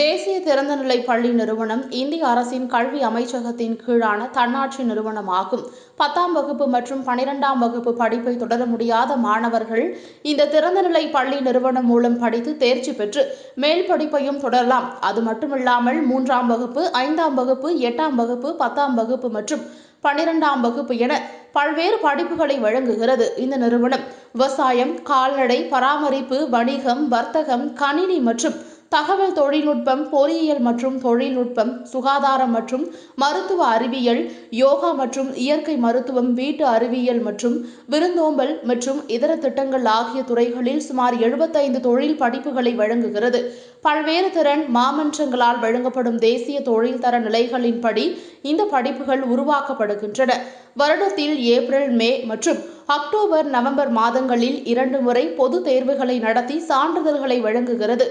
தேசிய திறந்தநிலை பள்ளி நிறுவனம் இந்திய அரசின் கல்வி அமைச்சகத்தின் கீழான தன்னாட்சி நிறுவனமாகும். பத்தாம் வகுப்பு மற்றும் பனிரெண்டாம் வகுப்பு படிப்பை தொடர முடியாத மாணவர்கள் இந்த திறந்தநிலை பள்ளி நிறுவனம் மூலம் படித்து தேர்ச்சி பெற்று மேல் படிப்பையும் தொடரலாம். அது மட்டுமில்லாமல் மூன்றாம் வகுப்பு ஐந்தாம் வகுப்பு எட்டாம் வகுப்பு பத்தாம் வகுப்பு மற்றும் பன்னிரெண்டாம் வகுப்பு என பல்வேறு படிப்புகளை வழங்குகிறது இந்த நிறுவனம். விவசாயம் கால்நடை பராமரிப்பு வணிகம் வர்த்தகம் கணினி மற்றும் தகவல் தொழில்நுட்பம் பொறியியல் மற்றும் தொழில்நுட்பம் சுகாதாரம் மற்றும் மருத்துவ அறிவியல் யோகா மற்றும் இயற்கை மருத்துவம் வீட்டு அறிவியல் மற்றும் விருந்தோம்பல் மற்றும் இதர திட்டங்கள் ஆகிய துறைகளில் சுமார் எழுபத்தைந்து தொழில் படிப்புகளை வழங்குகிறது. பல்வேறு திறன் மாமன்றங்களால் வழங்கப்படும் தேசிய தொழில் தர நிலைகளின்படி இந்த படிப்புகள் உருவாக்கப்படுகின்றன. வருடத்தில் ஏப்ரல் மே மற்றும் அக்டோபர் நவம்பர் மாதங்களில் இரண்டு முறை பொது தேர்வுகளை நடத்தி சான்றிதழ்களை வழங்குகிறது.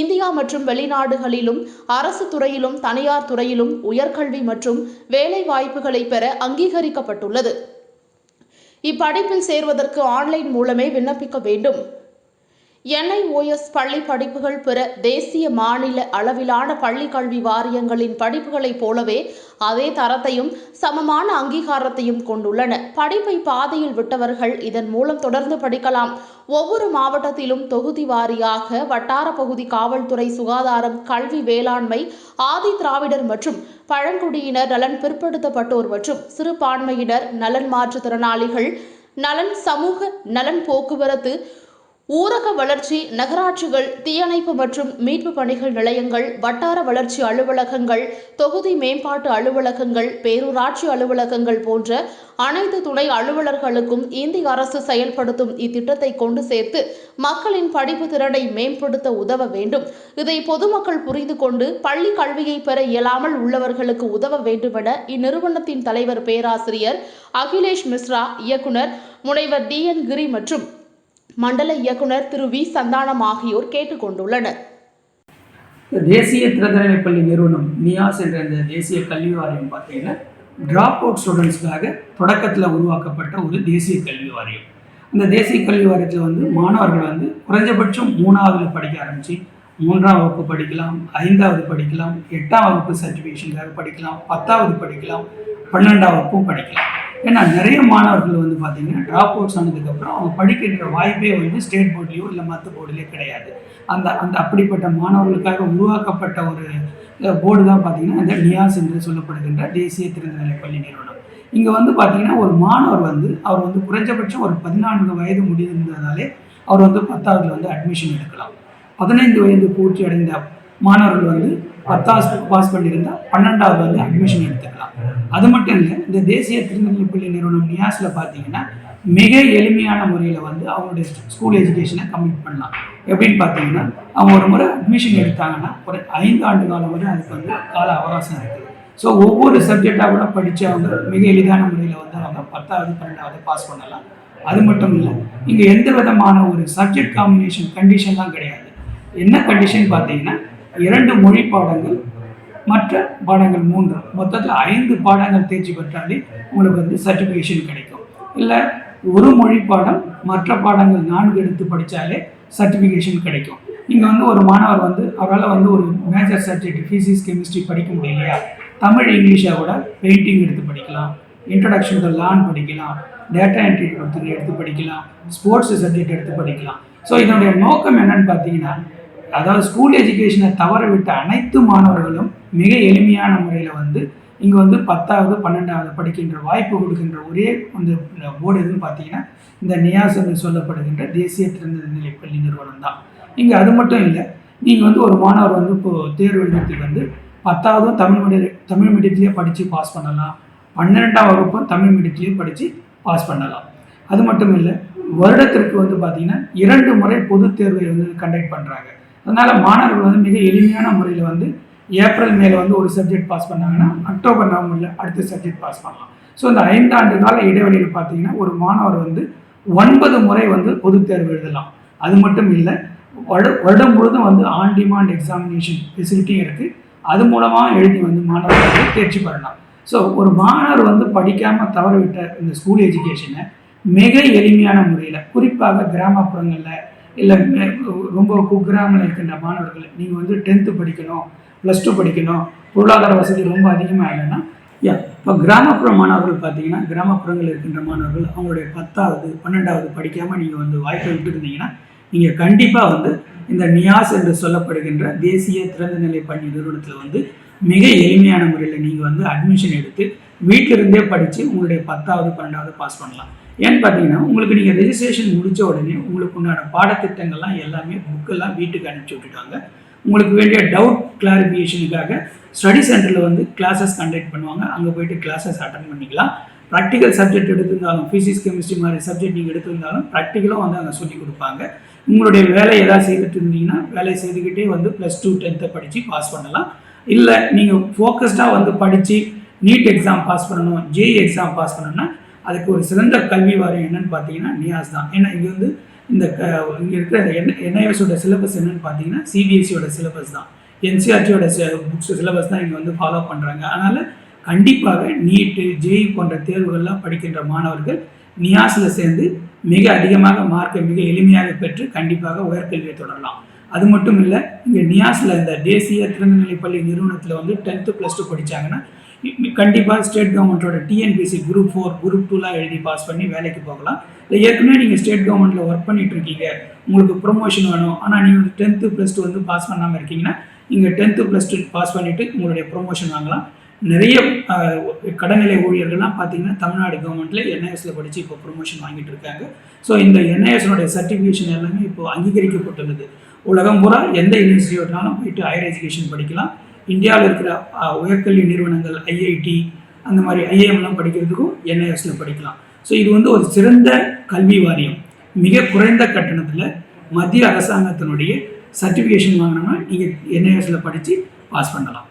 இந்தியா மற்றும் வெளிநாடுகளிலும் அரசு துறையிலும் தனியார் துறையிலும் உயர்கல்வி மற்றும் வேலை வாய்ப்புகளை பெற அங்கீகரிக்கப்பட்டுள்ளது. இப்படிப்பில் சேர்வதற்கு ஆன்லைன் மூலமே விண்ணப்பிக்க வேண்டும். என்ஐஓஎஸ் பள்ளி படிப்புகள் பிற தேசிய மாநில அளவிலான பள்ளி கல்வி வாரியங்களின் படிப்புகளைப் போலவே அதே தரத்தையும் சமமான அங்கீகாரத்தையும் கொண்டுள்ளன. படிப்பை பாதையில் விட்டவர்கள் இதன் மூலம் தொடர்ந்து படிக்கலாம். ஒவ்வொரு மாவட்டத்திலும் தொகுதி வாரியாக வட்டார பகுதி காவல்துறை சுகாதாரம் கல்வி வேளாண்மை ஆதி திராவிடர் மற்றும் பழங்குடியினர் நலன் பிற்படுத்தப்பட்டோர் மற்றும் சிறுபான்மையினர் நலன் மாற்றுத்திறனாளிகள் நலன் சமூக நலன் போக்குவரத்து ஊரக வளர்ச்சி நகராட்சிகள் தீயணைப்பு மற்றும் மீட்பு பணிகள் நிலையங்கள் வட்டார வளர்ச்சி அலுவலகங்கள் தொகுதி மேம்பாட்டு அலுவலகங்கள் பேரூராட்சி அலுவலகங்கள் போன்ற அனைத்து துணை அலுவலர்களுக்கும் இந்திய அரசு செயல்படுத்தும் இத்திட்டத்தை கொண்டு சேர்த்து மக்களின் படிப்பு திறனை மேம்படுத்த உதவ வேண்டும். இதை பொதுமக்கள் புரிந்து கொண்டு பள்ளி கல்வியை பெற இயலாமல் உள்ளவர்களுக்கு உதவ வேண்டுமென இந்நிறுவனத்தின் தலைவர் பேராசிரியர் அகிலேஷ் மிஸ்ரா இயக்குனர் முனைவர் டி என் கிரி மற்றும் மண்டல இயக்குனர் திரு வி. சந்தானம் ஆகியோர் கேட்டுக்கொண்டுள்ளனர். தேசிய திறந்தநிலை பள்ளி நிறுவனம் நியாஸ் என்ற இந்த தேசிய கல்வி வாரியம் பார்த்தீங்கன்னா ட்ராப் அவுட் ஸ்டூடெண்ட்ஸ்க்காக தொடக்கத்தில் உருவாக்கப்பட்ட ஒரு தேசிய கல்வி வாரியம். அந்த தேசிய கல்வி வாரியத்தில் வந்து மாணவர்கள் வந்து குறைஞ்சபட்சம் மூணாவதுல படிக்க ஆரம்பித்து மூன்றாம் வகுப்பு படிக்கலாம் ஐந்தாவது படிக்கலாம் எட்டாம் வகுப்பு சர்டிஃபிகேஷனுக்காக படிக்கலாம் பத்தாவது படிக்கலாம் பன்னெண்டாம் வகுப்பும் படிக்கலாம். ஏன்னா நிறைய மாணவர்கள் வந்து பார்த்தீங்கன்னா ட்ராப் அவுட்ஸ் ஆனதுக்கப்புறம் அவங்க படிக்கின்ற வாய்ப்பே வந்து ஸ்டேட் போர்ட்லேயோ இல்லை மற்ற போர்டுலேயோ கிடையாது. அந்த அந்த அப்படிப்பட்ட மாணவர்களுக்காக உருவாக்கப்பட்ட ஒரு போர்டு தான் பார்த்தீங்கன்னா இந்த நியாஸ் என்று சொல்லப்படுகின்ற தேசிய திறந்தநிலை பள்ளி நிறுவனம். இங்கே வந்து பார்த்தீங்கன்னா ஒரு மாணவர் வந்து அவர் வந்து குறைஞ்சபட்சம் ஒரு பதினான்கு வயது முடிந்திருந்ததாலே அவர் வந்து பத்தாவதுல வந்து அட்மிஷன் எடுக்கலாம். பதினைந்து வயது பூர்த்தி அடைந்த மாணவர்கள் வந்து பத்தாவது பாஸ் பண்ணியிருந்தால் பன்னெண்டாவது வந்து அட்மிஷன் எடுத்துக்கலாம். அது மட்டும் இல்லை இந்த தேசிய திருநெல்வேலி பள்ளி நிறுவனம் நியாஸில் பார்த்தீங்கன்னா மிக எளிமையான முறையில் வந்து அவங்களுடைய ஸ்கூல் எஜுகேஷனை கம்ப்ளீட் பண்ணலாம். எப்படின்னு பார்த்தீங்கன்னா அவங்க ஒரு முறை அட்மிஷன் எடுத்தாங்கன்னா ஒரு ஐந்து ஆண்டு காலம் வரை அதுக்கு வந்து கால அவகாசம் இருக்குது ஸோ ஒவ்வொரு சப்ஜெக்டாக கூட படித்து அவங்க மிக எளிதான முறையில் வந்து அவங்க பத்தாவது பன்னெண்டாவது பாஸ் பண்ணலாம். அது மட்டும் இல்லை இங்கே எந்த விதமான ஒரு சப்ஜெக்ட் காம்பினேஷன் கண்டிஷன்லாம் கிடையாது. என்ன கண்டிஷன் பார்த்தீங்கன்னா இரண்டு மொழி பாடங்கள் மற்ற பாடங்கள் மூன்று. மொத்தத்தில் ஐந்து பாடங்கள் தேர்ச்சி பெற்றாலே உங்களுக்கு வந்து சர்டிஃபிகேஷன் கிடைக்கும். இல்லை ஒரு மொழி பாடம் மற்ற பாடங்கள் நான்கு எடுத்து படித்தாலே சர்டிஃபிகேஷன் கிடைக்கும். இங்கே வந்து ஒரு மாணவர் வந்து அவரால் வந்து ஒரு மேஜர் சப்ஜெக்ட் ஃபிசிக்ஸ் கெமிஸ்ட்ரி படிக்க முடியலையா? தமிழ் இங்கிலீஷை கூட பெயிண்டிங் எடுத்து படிக்கலாம். இன்ட்ரடக்ஷன் டு லான் படிக்கலாம். டேட்டா என்ட்ரி கொடுத்து எடுத்து படிக்கலாம். ஸ்போர்ட்ஸ் சப்ஜெக்ட் எடுத்து படிக்கலாம். ஸோ இதனுடைய நோக்கம் என்னன்னு பார்த்தீங்கன்னா அதாவது ஸ்கூல் எஜுகேஷனை தவற விட்ட அனைத்து மாணவர்களும் மிக எளிமையான முறையில் வந்து இங்கே வந்து பத்தாவது பன்னெண்டாவது படிக்கின்ற வாய்ப்பு கொடுக்கின்ற ஒரே வந்து போர்டு எதுன்னு பார்த்தீங்கன்னா இந்த நியாஸ் என்று சொல்லப்படுகின்ற தேசிய திறந்தநிலை பள்ளி நிறுவனம் தான். இங்கே அது மட்டும் இல்லை நீங்கள் வந்து ஒரு மாணவர் வந்து இப்போ தேர்வு எழுதுறதுக்கு வந்து பத்தாவதும் தமிழ் மீடிய தமிழ் மீடியத்திலே படித்து பாஸ் பண்ணலாம். பன்னிரெண்டாம் வகுப்பும் தமிழ் மீடியத்திலேயே படித்து பாஸ் பண்ணலாம். அது மட்டும் இல்லை வருடத்திற்கு வந்து பார்த்திங்கன்னா இரண்டு முறை பொதுத் தேர்வை வந்து கண்டக்ட் பண்ணுறாங்க அதனால் மாணவர்கள் வந்து மிக எளிமையான முறையில் வந்து ஏப்ரல் மேல வந்து ஒரு சப்ஜெக்ட் பாஸ் பண்ணாங்கன்னா அக்டோபர் நவம்பரில் அடுத்த சப்ஜெக்ட் பாஸ் பண்ணலாம். ஸோ இந்த ஐந்தாண்டு கால இடைவெளியில் பார்த்தீங்கன்னா ஒரு மாணவர் வந்து ஒன்பது முறை வந்து பொதுத் தேர்வு எழுதலாம். அது மட்டும் இல்லை வரு வருடம் முழுதும் வந்து ஆன் டிமாண்ட் எக்ஸாமினேஷன் ஃபெசிலிட்டியும் இருக்குது அது மூலமாக எழுதி வந்து மாணவர்கள் வந்து தேர்ச்சி பெறலாம். ஸோ ஒரு மாணவர் வந்து படிக்காமல் தவறவிட்ட இந்த ஸ்கூல் எஜுகேஷனை மிக எளிமையான முறையில் குறிப்பாக கிராமப்புறங்களில் இல்லை ரொம்ப குக்கிராமில் இருக்கின்ற மாணவர்கள் நீங்கள் வந்து டென்த்து படிக்கணும் ப்ளஸ் டூ படிக்கணும் பொருளாதார வசதி ரொம்ப அதிகமாக இல்லைன்னா யா இப்போ கிராமப்புற மாணவர்கள் பார்த்தீங்கன்னா கிராமப்புறங்களில் இருக்கின்ற மாணவர்கள் அவங்களுடைய பத்தாவது பன்னெண்டாவது படிக்காமல் நீங்கள் வந்து வாய்ப்பை விட்டுருந்தீங்கன்னா நீங்கள் கண்டிப்பாக வந்து இந்த நியாஸ் என்று சொல்லப்படுகின்ற தேசிய திறந்தநிலை பள்ளி நிறுவனத்தில் வந்து மிக எளிமையான முறையில் நீங்கள் வந்து அட்மிஷன் எடுத்து வீட்டிலிருந்தே படித்து உங்களுடைய பத்தாவது பன்னெண்டாவது பாஸ் பண்ணலாம். ஏன்னு பார்த்தீங்கன்னா உங்களுக்கு நீங்கள் ரெஜிஸ்ட்ரேஷன் முடித்த உடனே உங்களுக்கு உண்டான பாடத்திட்டங்கள்லாம் எல்லாமே புக்கெல்லாம் வீட்டுக்கு அனுப்பிச்சி விட்டுட்டாங்க. உங்களுக்கு வேண்டிய டவுட் கிளாரிஃபிகேஷனுக்காக ஸ்டடி சென்டரில் வந்து கிளாஸஸ் கண்டக்ட் பண்ணுவாங்க. அங்கே போயிட்டு கிளாஸஸ் அட்டன் பண்ணிக்கலாம். ப்ராக்டிக்கல் சப்ஜெக்ட் எடுத்திருந்தாலும் ஃபிசிக்ஸ் கெமிஸ்ட்ரி மாதிரி சப்ஜெக்ட் நீங்கள் எடுத்திருந்தாலும் ப்ராக்டிக்கலும் வந்து அங்கே சொல்லிக் கொடுப்பாங்க. உங்களுடைய வேலை எதாவது செய்துட்டு இருந்தீங்கன்னா வேலையை செய்துக்கிட்டே வந்து ப்ளஸ் டூ டென்த்தை படித்து பாஸ் பண்ணலாம். இல்லை நீங்கள் ஃபோக்கஸ்டாக வந்து படித்து நீட் எக்ஸாம் பாஸ் பண்ணணும் ஜேஇ எக்ஸாம் பாஸ் பண்ணணும்னா அதுக்கு ஒரு சிறந்த கல்வி வாரியம் என்னன்னு பார்த்தீங்கன்னா நியாஸ் தான். ஏன்னா இங்கே வந்து இந்த இங்கே இருக்கிற என் என்ஐஎஸோட சிலபஸ் என்னன்னு பார்த்தீங்கன்னா சிபிஎஸ்சியோட சிலபஸ் தான். என்சிஆர்டியோட புக்ஸ் சிலபஸ் தான் இங்கே வந்து ஃபாலோ பண்ணுறாங்க அதனால் கண்டிப்பாக நீட்டு ஜேஇ போன்ற தேர்வுகள்லாம் படிக்கின்ற மாணவர்கள் நியாஸில் சேர்ந்து மிக அதிகமாக மார்க்கை மிக எளிமையாக பெற்று கண்டிப்பாக உயர்கல்வியை தொடரலாம். அது மட்டும் இல்லை இங்கே நியாஸில் இந்த தேசிய திறந்தநிலை பள்ளி நிறுவனத்தில் வந்து டென்த்து ப்ளஸ் டூ படித்தாங்கன்னா கண்டிப்பாக ஸ்டேட் கவர்மெண்ட்டோட டிஎன்பிசி குரூப் ஃபோர் குரூப் டூலாம் எழுதி பாஸ் பண்ணி வேலைக்கு போகலாம். இல்லை ஏற்கனவே நீங்கள் ஸ்டேட் கவர்மெண்ட்டில் ஒர்க் பண்ணிட்டு இருக்கீங்க. உங்களுக்கு ப்ரொமோஷன் வேணும். ஆனால் நீங்கள் டென்த்து ப்ளஸ் டூ வந்து பாஸ் பண்ணாமல் இருக்கீங்கன்னா நீங்கள் டென்த்து ப்ளஸ் டூ பாஸ் பண்ணிவிட்டு உங்களுடைய ப்ரொமோஷன் வாங்கலாம். நிறைய கடநிலை ஊழியர்கள்லாம் பார்த்தீங்கன்னா தமிழ்நாடு கவர்மெண்ட்டில் என்ஐஎஸில் படித்து இப்போ ப்ரொமோஷன் வாங்கிட்டு இருக்காங்க. ஸோ இந்த என்ஐஎஸ்னுடைய சர்டிஃபிகேஷன் எல்லாமே இப்போ அங்கீகரிக்கப்பட்டுள்ளது. உலகம் பூரா எந்த யூனிவர்சிட்டியோடனாலும் போயிட்டு ஹையர் எஜுகேஷன் படிக்கலாம். இந்தியாவில் இருக்கிற உயர்கல்வி நிறுவனங்கள் ஐஐடி அந்த மாதிரி ஐஏஎம்லாம் படிக்கிறதுக்கும் என்ஐஎஸில் படிக்கலாம். ஸோ இது வந்து ஒரு சிறந்த கல்வி வாரியம். மிக குறைந்த கட்டணத்தில் மத்திய அரசாங்கத்தினுடைய சர்டிஃபிகேஷன் வாங்கினோம்னா நீங்கள் என்ஐஎஸில் படித்து பாஸ் பண்ணலாம்.